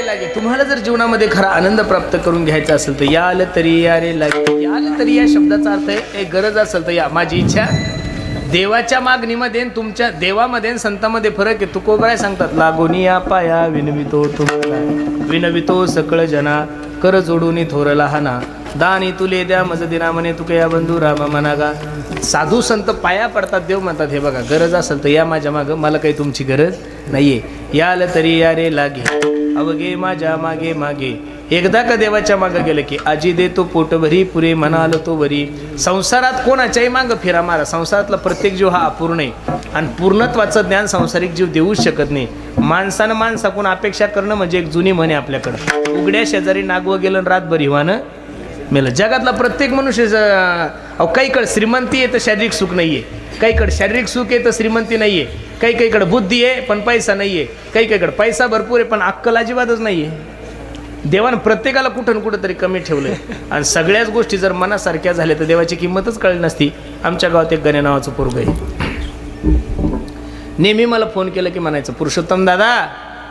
रे लागे. तुम्हाला जर जीवनामध्ये खरा आनंद प्राप्त करून घ्यायचा असेल तर या आलं तरी या रे लागे. या आलं तरी या शब्दाचा अर्थ आहे एक गरज असेल तर या. माझी इच्छा देवाच्या मागणीमध्ये तुमच्या देवामध्ये संतामध्ये फरक आहे. तुकोबाय सांगतात लागोनी या पाया विनवितो तुम्हाला. विनवितो सकळ जना. कर जोडून थोर लहाना. दानी तुले द्या मज दिना म्हणे तुके या बंधू रामा म्हणागा साधू संत पाया पडतात देव म्हणतात हे बघा गरज असेल तर या माझ्या मागं. मला काही तुमची गरज नाहीये. या आलं तरी या रे लागे. अवघे माझ्या मागे मागे. एकदा का देवाच्या मागं गेलं की आजी देतो तो पोटभरी पुरे म्हणाल तो वरी. संसारात कोणाच्याही मागं फिरा मारा. संसारातला प्रत्येक जीव हा अपूर्ण आहे. आणि पूर्णत्वाचं ज्ञान संसारिक जीव देऊच शकत नाही. माणसानं माणसाकून अपेक्षा करणं म्हणजे एक जुनी म्हणे आपल्याकडं. उघड्या शेजारी नागवं गेलं रातभर हिवानं मेलं. जगातला प्रत्येक मनुष्य अहो काहीकडे श्रीमंती आहे तर शारीरिक सुख नाही आहे काहीकडे शारीरिक सुख आहे तर श्रीमंती नाही आहे काही काहीकडे बुद्धी आहे पण पैसा नाही आहे काही काहीकडे पैसा भरपूर आहे पण अक्कल अजिबातच नाही आहे देवानं प्रत्येकाला कुठं ना कुठं तरी कमी ठेवलंय. आणि सगळ्याच गोष्टी जर मनासारख्या झाल्या तर देवाची किंमतच कळली नसती. आमच्या गावात एक गणे नावाचं पोरग आहे. नेहमी मला फोन केलं की म्हणायचं पुरुषोत्तम दादा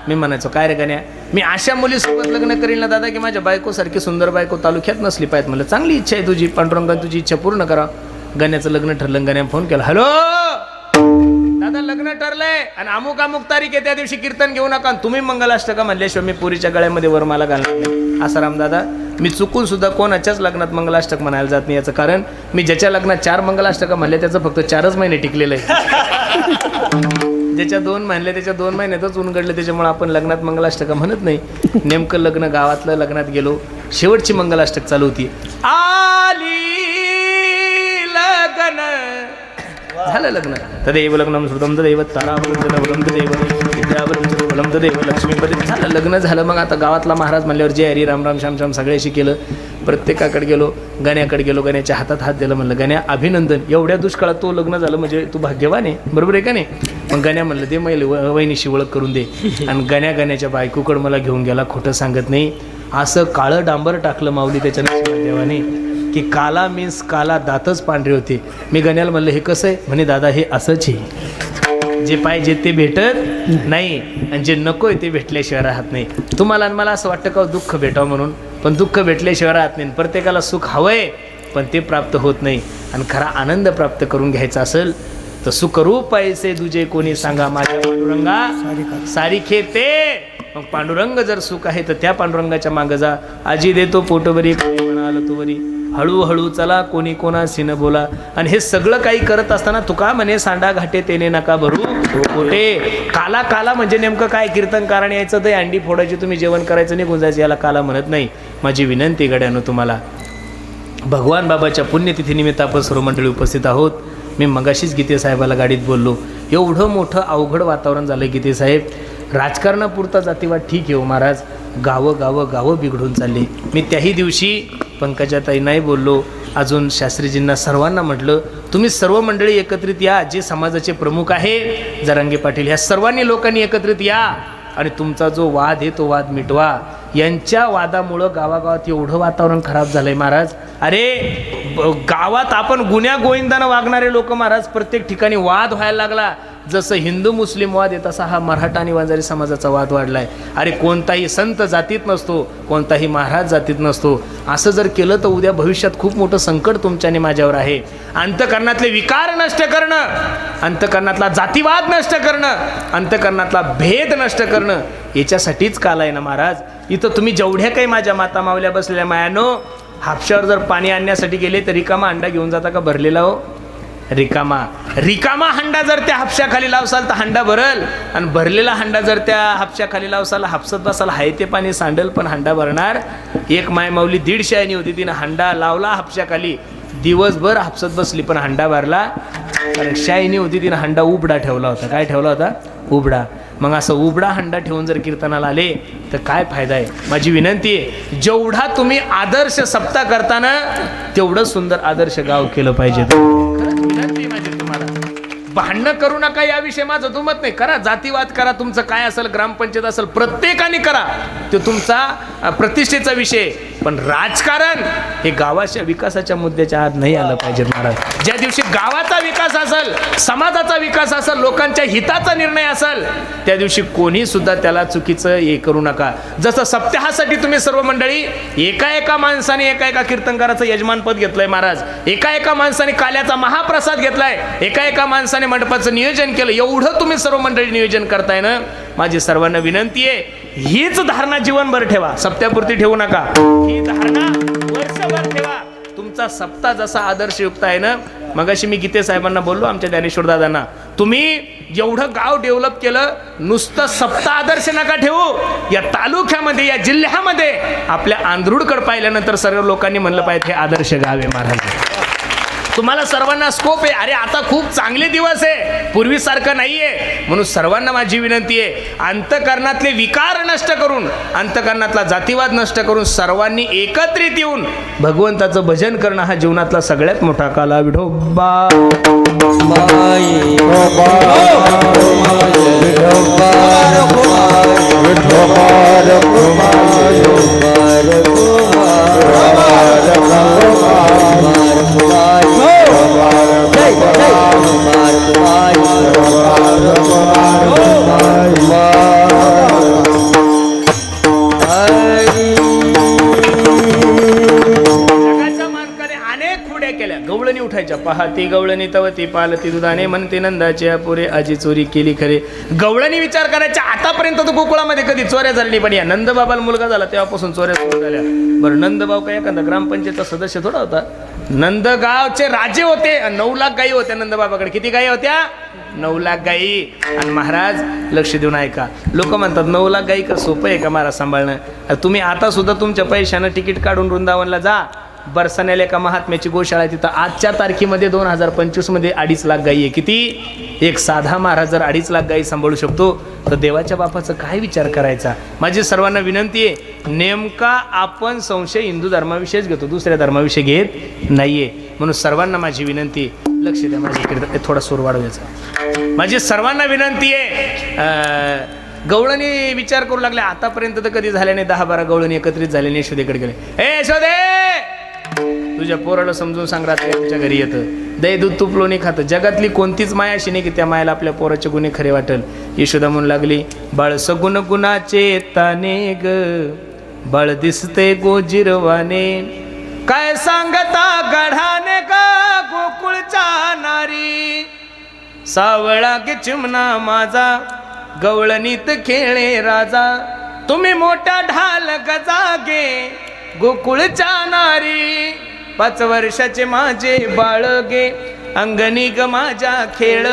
मी म्हणायचो काय रे गण्या मी अशा मुलीसोबत लग्न करीन ना दादा की माझ्या बायकोसारखी सुंदर बायको तालुक्यात नसली पाहिजे मला चांगली इच्छा आहे तुझी पांडुरंगा तुझी इच्छा पूर्ण करा. गण्याचं लग्न ठरलं गण्या फोन केला हॅलो दादा लग्न ठरलंय आणि अमुक अमुक तारीख आहे त्या दिवशी कीर्तन घेऊ नका तुम्ही मंगलाष्टका म्हणल्याशिवाय मी पुरीच्या गळ्यामध्ये वरमाला घालणार नाही. असं रामदादा मी चुकून सुद्धा कोणाच्याच लग्नात मंगलाष्टक म्हणायला जात नाही याचं कारण मी ज्याच्या लग्नात चार मंगलाष्टका म्हणले त्याचं फक्त चारच महिने टिकलेलं आहे. ज्याच्या दोन म्हणले त्याच्या दोन महिन्यातच उनगडले त्याच्यामुळे आपण लग्नात मंगलाष्टका म्हणत नाही. नेमकं लग्न गावातलं लग्नात गेलो शेवटची मंगलाष्टक चालू होती. आली लग्न. झालं लग्न? तदेव लग्नम श्रुतम तदेव ताराबलम तदवलम तदेव तदेव लक्ष्मीपती झालं लग्न झालं. मग आता गावातला महाराज म्हणल्यावर जय हरी राम राम श्याम श्याम सगळ्याशी केलं. प्रत्येकाकडे गेलो गाण्याकडे गेलो गाण्याच्या हातात हात दिला म्हणलं गाण्या अभिनंदन. एवढ्या दुष्काळात तो लग्न झालं म्हणजे तू भाग्यवान आहे. बरोबर आहे का नाही? मग गाण्या म्हणलं दे मैल वहिनीशी ओळख करून दे. आणि गाण्या गाण्याच्या बायकोकडं मला घेऊन गेला खोटं सांगत नाही. असं काळं डांबर टाकलं माऊली त्याच्या देवाने. की काला मीन्स काला दातच पांढरे होते. मी गण्याला म्हणलं हे कसं आहे? म्हणे दादा हे असंच आहे. जे पाहिजे ते भेटत नाही आणि जे नको आहे ते भेटल्याशिवाय राहत नाही. तुम्हाला आणि मला असं वाटतं का हो, दुःख भेटावं म्हणून? पण दुःख भेटल्याशिवाय राहत नाही. प्रत्येकाला सुख हवंय पण ते प्राप्त होत नाही. आणि खरा आनंद प्राप्त करून घ्यायचा असेल तर सुखरूप पैसे तुझे कोणी सांगा माझ्या पांडुरंगा सारिखे ते मग पांडुरंग जर सुख आहे तर त्या पांडुरंगाच्या मागं जा. आजी देतो पोटवरी म्हणाल तो वरी. हळूहळू चला कोणी कोणाशी न बोला. आणि हे सगळं काही करत असताना तुका म्हणे सांडा घाटे तेने नका भरू. पोटे काला काला म्हणजे नेमकं काय? कीर्तनकाराने यायचं ते अंडी फोडायची तुम्ही जेवण करायचं नाही गुंजायचं याला काला म्हणत नाही. माझी विनंती गड्यानं तुम्हाला. भगवान बाबाच्या पुण्यतिथीनिमित्त आपण सर्व मंडळी उपस्थित आहोत. मी मगाशीच गीते साहेबाला गाडीत बोललो. एवढं मोठं अवघड वातावरण झालं गीते साहेब. राजकारणापुरता जातीवाद ठीक आहे हो महाराज. गावं गावं गावं बिघडून चालली. मी त्याही दिवशी पंकजाताई नाही बोललो. अजून शास्त्रीजींना सर्वांना म्हटलं तुम्ही सर्व मंडळी एकत्रित या जे समाजाचे प्रमुख आहे. जरांगे पाटील ह्या सर्वांनी लोकांनी एकत्रित या आणि तुमचा जो वाद आहे तो वाद मिटवा. यांच्या वादामुळं गावागावात एवढं वातावरण खराब झालंय महाराज. अरे ब- गावात आपण गुन्ह्या गोविंदानं वागणारे लोक महाराज प्रत्येक ठिकाणी वाद व्हायला लागला. जसं हिंदू मुस्लिम वाद आहे तसा हा मराठा आणि वंजारी समाजाचा वाद वाढला आहे अरे कोणताही संत जातीत नसतो कोणताही महाराज जातीत नसतो. असं जर केलं तर उद्या भविष्यात खूप मोठं संकट तुमच्याने माझ्यावर आहे. अंतकरणातले विकार नष्ट करणं अंतकरणातला जातीवाद नष्ट करणं अंतकरणातला भेद नष्ट करणं याच्यासाठीच काल आहे ना महाराज. इथं तुम्ही जेवढ्या काही माझ्या माता मावल्या बसलेल्या मायानो हापशावर जर पाणी आणण्यासाठी गेले तरी रिकामा अंडा घेऊन जाता का भरलेला हो? रिकामा. रिकामा हंडा जर त्या हापशाखाली लावसाल तर हंडा भरल. आणि भरलेला हंडा जर त्या हापशाखाली लावसाल हापसत बसाल हाय ते पाणी सांडल पण हंडा भरणार. एक माय माऊली दीडशे आणि होती तिनं हंडा लावला हापशाखाली. दिवसभर हापसत बसली पण हंडा भरला. कारण शायनी होती तिनं हंडा उबडा ठेवला होता. काय ठेवला होता? उबडा. मग असं उबडा हंडा ठेवून जर कीर्तनाला आले तर काय फायदा आहे? माझी विनंती आहे जेवढा तुम्ही आदर्श सप्ताह करताना तेवढं सुंदर आदर्श गाव केलं पाहिजे. भांडणं करू नका याविषयी माझं दुमत नाही. करा जातीवाद करा तुमचं काय असेल ग्रामपंचायत असेल प्रत्येकाने करा. तो तुमचा प्रतिष्ठेचा विषय पण राजकारण हे गावाच्या विकासाच्या मुद्द्याच्या आत नाही आलं पाहिजे महाराज. ज्या दिवशी गावाचा विकास असेल समाजाचा विकास असेल लोकांच्या हिताचा निर्णय असेल त्या दिवशी कोणी सुद्धा त्याला चुकीचं हे करू नका. जसं सप्ताहासाठी तुम्ही सर्व मंडळी एका एका माणसाने एका एका कीर्तनकाराचं यजमानपद घेतलंय महाराज. एका एका माणसाने काल्याचा महाप्रसाद घेतलाय. एका एका माणसाने मंडपाचं नियोजन केलं. एवढं तुम्ही सर्व मंडळी नियोजन करताय ना? माझी सर्वांना विनंती आहे हीच धारणा जीवनभर ठेवा. सप्त्यापुरती ठेवू नका. ही धारणा वर्षभर ठेवा. तुमचा सप्ता जसा आदर्शयुक्त आहे ना मगाशी मी गीते साहेबांना बोललो आमच्या ज्ञानेश्वर दादांना. तुम्ही एवढं गाव डेव्हलप केलं नुसतं सप्ता आदर्श नका ठेवू. या तालुक्यामध्ये या जिल्ह्यामध्ये आपल्या आंध्रुडकडे पाहिल्यानंतर सर्व लोकांनी म्हणलं पाहिजे हे आदर्श गाव आहे महाराज. तुम्हाला सर्वांना स्कोप आहे अरे आता खूप चांगले दिवस आहे पूर्वीसारखं नाही आहे म्हणून सर्वांना माझी विनंती आहे अंतकरणातले विकार नष्ट करून अंतकरणातला जातीवाद नष्ट करून सर्वांनी एकत्रित येऊन भगवंताचं भजन करणं हा जीवनातला सगळ्यात मोठा काला Hey, hey. पाहती गवळणी तवती पालती दुधाने म्हणते नंदाची पुरे आजी चोरी केली खरे. गवळणी विचार करायच्या आतापर्यंत तर गोकुळामध्ये कधी चोऱ्या झाली पण या नंदबाबाला मुलगा झाला तेव्हापासून चोऱ्या सुरू झाल्या. बरं नंदबाब काय एखादा ग्रामपंचायतचा सदस्य थोडा होता. नंदगावचे राजे होते नऊ लाख गायी होत्या नंदबाबाकडे. किती गायी होत्या? नऊ लाख गायी. आणि महाराज लक्ष देऊन ऐका. लोक म्हणतात नऊ लाख गायी का सोपं आहे का महाराज सांभाळणं? तुम्ही आता सुद्धा तुमच्या पैशानं तिकीट काढून वृंदावनला जा. बरसाण्याला एका महात्म्याची गोशाळा आहे. तिथं आजच्या तारखेमध्ये दोन हजार पंचवीसमध्ये अडीच लाख गाई आहे. किती? एक साधा महाराज जर अडीच लाख गाई सांभाळू शकतो तर देवाच्या बापाचा काय विचार करायचा? माझी सर्वांना विनंती आहे नेमका आपण संशय हिंदू धर्माविषयीच घेतो दुसऱ्या धर्माविषयी घेत नाहीये. म्हणून सर्वांना माझी विनंती आहे. लक्ष द्या माझ्याकडे थोडा सूर वाढवायचा माझी सर्वांना विनंती आहे गवळणी विचार करू लागले आतापर्यंत तर कधी झाले नाही दहा बारा गवळणी एकत्रित झाले नाही यशोदेकडे गेले. हे यशोदे! तुझ्या पोराला समजून सांग रात्री तुझ्या घरी येतं. दही दूध तूप लोणी खातं. जगातली कोणतीच माया अशी नाही की त्या मायाला आपल्या पोराचे गुन्हे खरे वाटेल. यशोदा म्हणू लागली बाळ सगुण गुणाचे ताने ग बाळ दिसते गोजिरवाने. काय सांगता गढाने का गोकुळच्या नारी? सावळा गे चिमना माझा गवळणीत खेळे राजा. तुम्ही मोठा ढाल गजागे गोकुळच्या नारी. पाच वर्षाचे माझे बाळगे अंगणी ग माझ्या खेळ.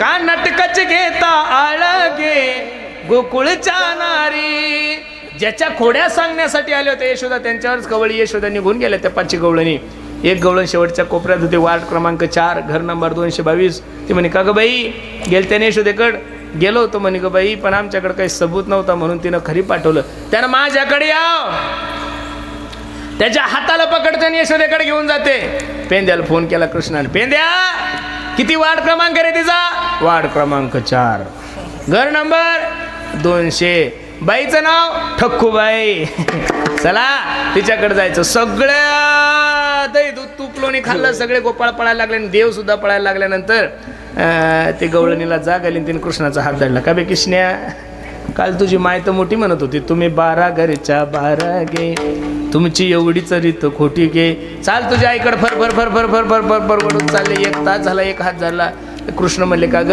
का नाटकच घेता आळगे गोकुळच्या नारी. ज्याच्या खोड्या सांगण्यासाठी आले होते यशोदा त्यांच्यावरच कवळी यशोदा निघून गेल्या त्या पाचशे गवळणी. एक गवळण शेवटच्या कोपऱ्यात होते वार्ड क्रमांक चार घर नंबर दोनशे बावीस. ते म्हणे का ग बाई गेल त्याने यशोदेकड? गेलो होतो म्हणे ग बाई पण आमच्याकडे काही सबूत नव्हता म्हणून तिनं खरी पाठवलं. त्यानं माझ्याकडे याव त्याच्या हाताला पकडते आणि यशोदेकडे घेऊन जाते. पेंद्याला फोन केला कृष्णाने पेंद्या किती वार्ड क्रमांक रे तिचा? वार्ड क्रमांक चार. घर नंबर दोनशे. बाईचं नाव ठक्कूबाई. चला तिच्याकडे जायचं. सगळ्या दही दूध तूप लोणी खाल्लं सगळे गोपाळ पळायला लागले आणि देव सुद्धा पळायला लागल्यानंतर ते गवळणीला जाग आली आणि तिने कृष्णाचा हात धरला. का बे किशन्या काल तुझी माय तर मोठी म्हणत होती तुम्ही बारा घरच्या बारा गे. तुमची एवढी चरित खोटी गे. चाल तुझ्या आईकडे फर फर फर फर फर फर फर फर वडून चालले. एक तास झाला एक हात धरला. कृष्ण म्हणले का ग?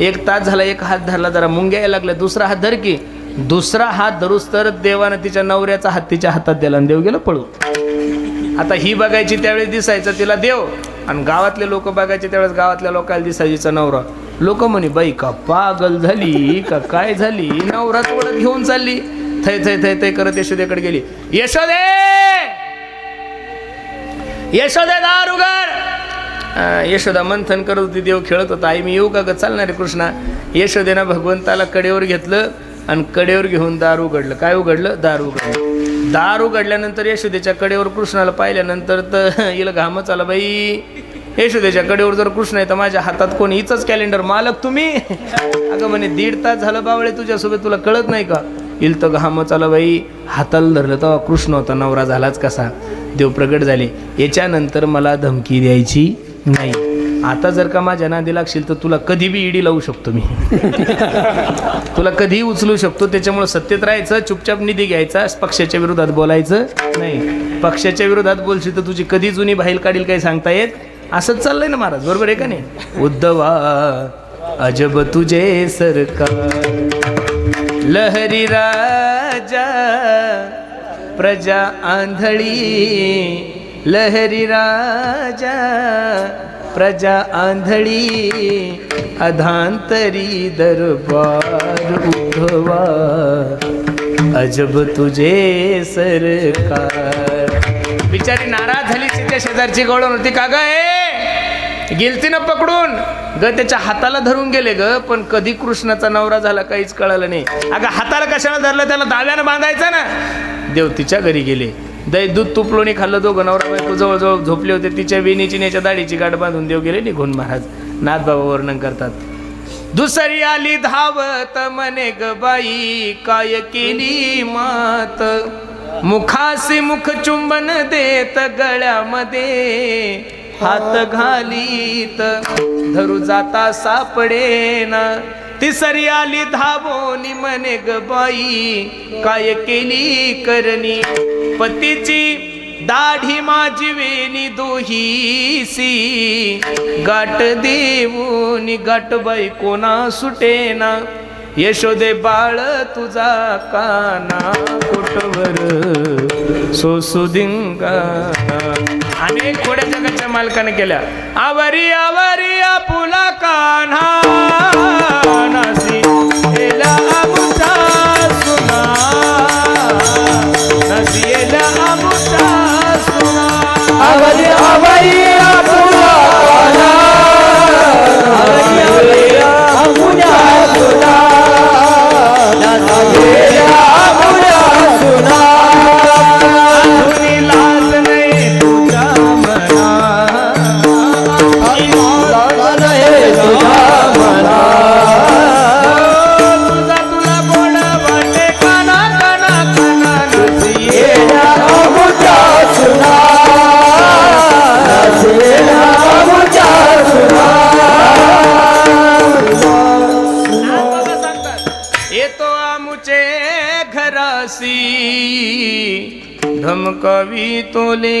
एक तास झाला एक हात धरला जरा मुंग्या यायला लागल्या. दुसरा हात धर की. दुसरा हात धरूस तर देवानं तिच्या नवऱ्याचा हात तिच्या हातात दिला आणि देव गेलं पळून. आता ही बघायची त्यावेळेस दिसायचं तिला देव. आणि गावातले लोक बघायचे त्यावेळेस गावातल्या लोकांना दिसायची नवरा. लोक म्हणे बाई का पागल झाली का काय झाली? नवरात तोडत घेऊन चालली. थै थै थै थै करत यशोदेकडे गेली. यशोदे! यशोदे दारुगर यशोदा मंथन करत होती देव खेळत होता. आई मी येऊ का ग? चालणार आहे कृष्णा. यशोदेनं भगवंताला कडेवर घेतलं आणि कडेवर घेऊन दार उघडलं. काय उघडलं? दार उघडलं. दार उघडल्यानंतर यशोदेच्या कडेवर कृष्णाला पाहिल्यानंतर तर हिला घामच आला बाई यशोदेच्या कडेवर जर कृष्ण आहे तर माझ्या हातात कोण हिचंच कॅलेंडर मालक तुम्ही? अगं म्हणे दीड तास झालं बावळे तुझ्यासोबत तुला कळत नाही का? इल तर घाम चाला बाई. हाताला धरलं तेव्हा कृष्ण होता नवरा झालाच कसा? देव प्रगट झाले. याच्यानंतर मला धमकी द्यायची नाही. आता जर का माझ्या नादी लागशील तर तुला कधी बी ईडी लावू शकतो मी. तुला कधीही उचलू शकतो. त्याच्यामुळे सत्तेत राहायचं चुपचाप निधी घ्यायचा पक्षाच्या विरोधात बोलायचं नाही. पक्षाच्या विरोधात बोलशील तर तुझी कधी जुनी बाहेर काढील काही सांगता येत असंच चाललंय ना महाराज बरोबर आहे का नाही? उद्धवा अजब तुझे सरकार. लहरी राजा प्रजा आंधळी. लहरी राजा प्रजा आंधळी. अधांतरी दरबार उद्धवा अजब तुझे सरकार. बिचारी नाराज झाली तिच्या शेजारची गवळण होती. का ग हे? गेलती ना पकडून? ग त्याच्या हाताला धरून गेले ग पण कधी कृष्णाचा नवरा झाला काहीच कळालं नाही. अगं हाताला कशाला धरलं? त्याला दाव्यानं बांधायचं ना? देव तिच्या घरी गेले. दही दूध तूप लोणी खाल्लं दोघं नवरा बायको जवळजवळ झोपले होते. तिच्या वेणीची नेच्या दाढीची गाठ बांधून देव गेले निघून महाराज. नाथबाबा वर्णन करतात. दुसरी आली धावत मने ग बाई काय केली मात? मुखासी मुख चुंबन देत गळ्यामध्ये. हात घालीत धरू जाता सापडेना. तिसरी आली धाबोनी मने ग बाई काय केली करणी? पतीची दाढी माझी वेणी दोहीसी. गाठ देऊनी गाठ बाई कोणा सुटेना. यशोदे बाळ तुझा काना कोटवर सोसुदिंगा. अनेक खोड्या जगाच्या मालकाने केल्या. आवरी आवरी आपुला कान्हा.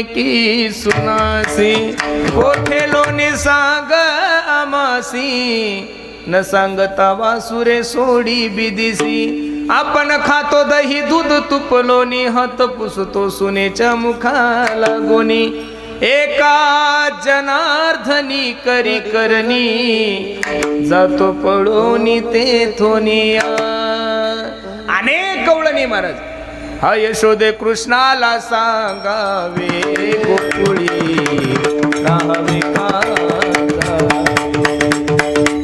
की सुनासी कोठेलो नि सांग आमासी. न सांगता वासुरे सोडी बिदिसी. आपण खातो दही दूध तुपलोनी हात पुसतो सुनेच्या मुखाला गोनी एका जनार्धनी करी करणी. जातो पळून ते थोनिया. अनेक कवळणी महाराज. हा यशोदे कृष्णाला सांगावे गोकुळी.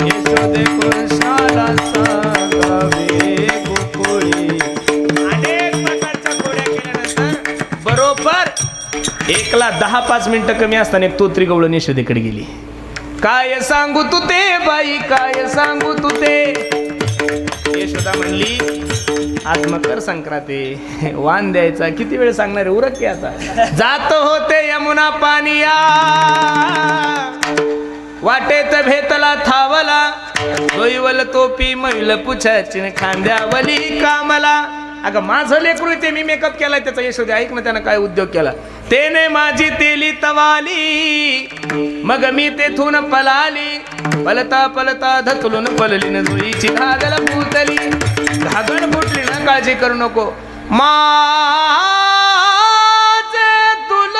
यशोदे कृष्णाला सांगावे गोकुळी. अनेक प्रकारच्या केल्यानंतर बरोबर एकला दहा पाच मिनिटं कमी असताना एक तोत्री गवळण यशोदेकडे गेली. काय सांगू तू ते बाई काय सांगू तू ते? यशोदा म्हणली आज मकर संक्रांती. वान द्यायचा. किती वेळ सांगणार आहे? उरक की आता? जात होते यमुना पानिया वाटेत भेतला थावला. दोईवल तोपी मैल पुछाची खांद्यावली कामला. अगं माझं लेकरू ते. मी मेकअप केलाय त्याचा यशोदे. ऐक ना त्यानं काय उद्योग केला. तेने माझी तेली तवाली. मग मी तेथून पलाली. पलता पलता धतलून पलली न जुईची घागल पुतली. काळजी करू नको. माझे तुल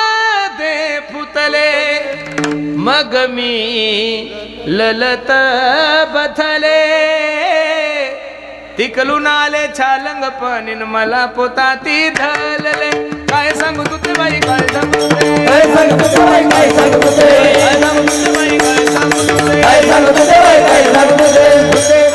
दे फुतले मग मी ललत बथले. तिकलून आले छालंग पणीन मला पोता ती धलले काय सांगू तू ते बाई काय सांगू काय सांगतो ते बाई, काय सांगतो ते? काय सांगू तू ते बाई काय सांगू तू काय ते बाई, ते?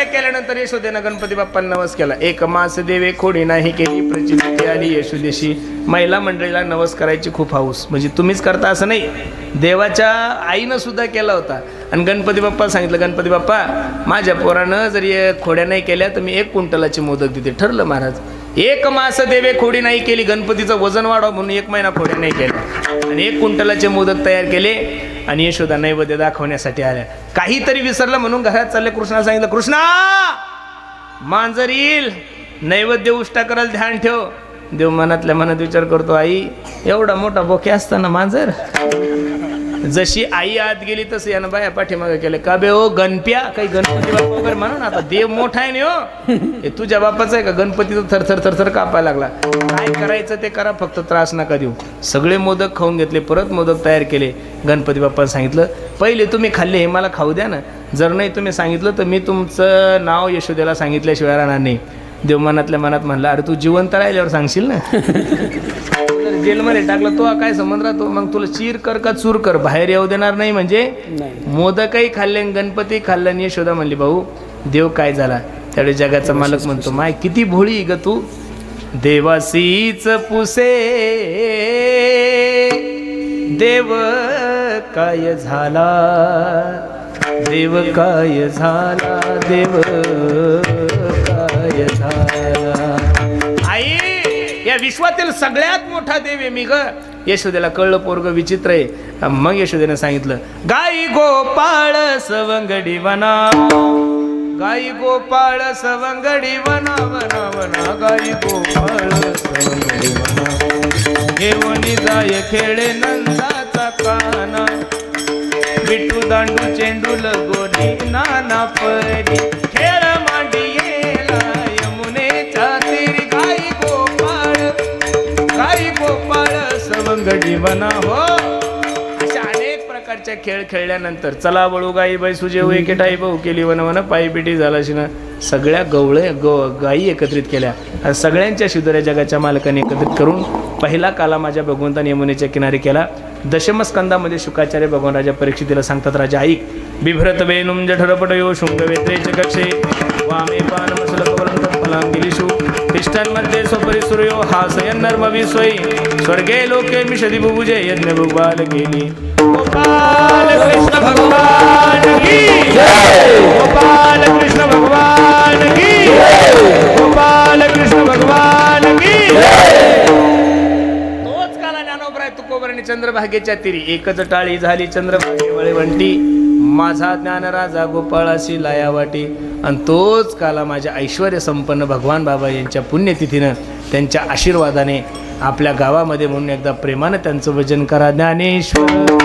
अनेक केल्यानंतर यशोदेनं गणपती बाप्पांना नवस केला. एक मास देवे खोडी नाही केली प्रचिती आली यशोदेशी. महिला मंडळीला नवस करायची खूप हाऊस. म्हणजे तुम्हीच करता असं नाही. देवाच्या आईनं सुद्धा केला होता. आणि गणपती बाप्पा सांगितलं गणपती बाप्पा माझ्या पोरानं जरी खोड्या नाही केल्या तर मी एक क्विंटलाची मोदक देते. ठरलं महाराज. एक मास देवे खोडी नाही केली. गणपतीचं वजन वाढव म्हणून एक महिना खोड्या नाही केल्या. आणि एक क्विंटलाचे मोदक तयार केले. आणि यशोदा नैवेद्य दाखवण्यासाठी आल्या. काहीतरी विसरलं म्हणून घरात चालले कृष्णा सांगितलं कृष्णा मांजर येईल. नैवेद्य उष्टा करायला ध्यान ठेव. देव मनातल्या मनात विचार करतो आई एवढा मोठा बोके असताना मांजर. जशी आई आत गेली तसं यानं बाया पाठीमागे केलं. का बे ओ गणप्या? काही गणपती बाप्पा वगैरे म्हणा ना आता. देव मोठा आहे ना हो. हे तुझ्या बापाचं आहे का? गणपतीचा थरथर थरथर कापायला लागला. काय करायचं ते करा फक्त त्रास नका देऊ. सगळे मोदक खाऊन घेतले परत मोदक तयार केले. गणपती बाप्पाने सांगितलं पहिले तुम्ही खाल्ले हे मला खाऊ द्या ना. जर नाही तुम्ही सांगितलं तर मी तुमचं नाव यशोदेला सांगितल्याशिवाय राहणार नाही. देव मनातल्या मनात म्हणला अरे तू जिवंत राहिल्यावर सांगशील ना. जेलमध्ये टाकलं तो काय संबंध राहतो? मग तुला चीर कर का चूर कर? बाहेर येऊ देणार नाही म्हणजे? मोदकही खाल्ले गणपती खाल्लं यशोदा म्हणली भाऊ देव काय झाला? त्यावेळी जगाचा मालक म्हणतो माय किती भोळी ग तू? देवासीच पुसे देव काय झाला? देव काय झाला? देव काय झाला? विश्वातील सगळ्यात मोठा देव आहे मी ग. यशोदेला कळलं पोरग विचित्र आहे. मग यशोदेनं सांगितलं गाई गोपाळ सवंगडी वना गाई गोपाळ सवंगडी वना वना वना गाई गोपाळ सवंगडी वना. घेऊन जाय खेळे नंदाचा काना विटू दांडू चेंडू लगोरी नाना परी. सवंगडी बना हो. अशा अनेक प्रकारच्या खेळ खेळल्यानंतर चला बळू गाई बाई सुजे हो एकेटाई भाऊ केली वन वन पायी पिटी झाला शिना सगळ्या गवळे गो गायी एकत्रित केल्या. आणि सगळ्यांच्या शिदोऱ्या जगाच्या मालकाने एकत्रित करून पहिला काला माझ्या भगवंताने यमुनेच्या किनारी केला. दशमस्कंदामध्ये शुकाचार्य भगवान राजा परीक्षितीला सांगतात राजा ऐक. बिभ्रत वेनुम जठरपट यो शुंग वेत्रेच कक्षे. वामे पानमसल कवलंत फलांगिलिषु स्वपरी सूर्यो हासयन् नर्मवि स्वयि स्वर्गे लोके मिषदी बुबुजे यज्ञ भगवान गेली. गोपाल कृष्ण भगवान की गोपाल कृष्ण भगवान की गोपाल कृष्ण भगवान की तोच काला ज्ञानोपराय तुकोबरणी चंद्रभागेच्या तिरी. एकच टाळी झाली चंद्रभागे वळवंटी. माझा ज्ञान राजा गोपाळाशी लाया वाटी आणि तोच काला माझ्या ऐश्वर्य संपन्न भगवान बाबा यांच्या पुण्यतिथीनं त्यांच्या आशीर्वादाने आपल्या गावामध्ये म्हणून एकदा प्रेमानं त्यांचं भजन करा ज्ञानेश्वर